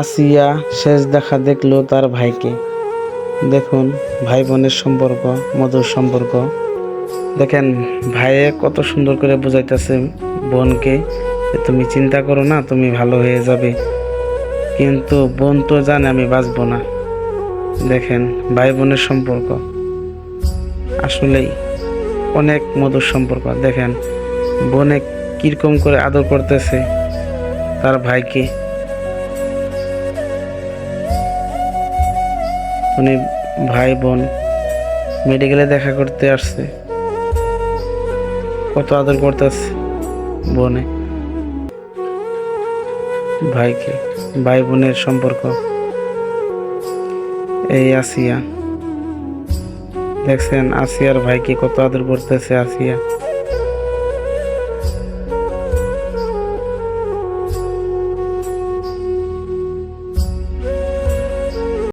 আসিয়া শেষ দেখা দেখল তার ভাইকে। দেখুন ভাই বোনের সম্পর্ক, মধুর সম্পর্ক। দেখেন, ভাইয়ে কত সুন্দর করে বোঝাইতেছে বোনকে তুমি চিন্তা করো না, তুমি ভালো হয়ে যাবে। কিন্তু বোন তো জানে আমি বাঁচবো না। দেখেন ভাই বোনের সম্পর্ক। আসলেই অনেক মধুর সম্পর্ক। দেখেন, বোনে কীরকম করে আদর করতেছে তার ভাইকে। উনি ভাই বোন মেডিকেলে দেখা করতে আসছে। কত আদর করতেছে বোনে। ভাইকে, ভাই বোনের সম্পর্ক। এই আসিয়া। দেখছেন আসিয়ার ভাইকে কত আদর করতেছে আসিয়া।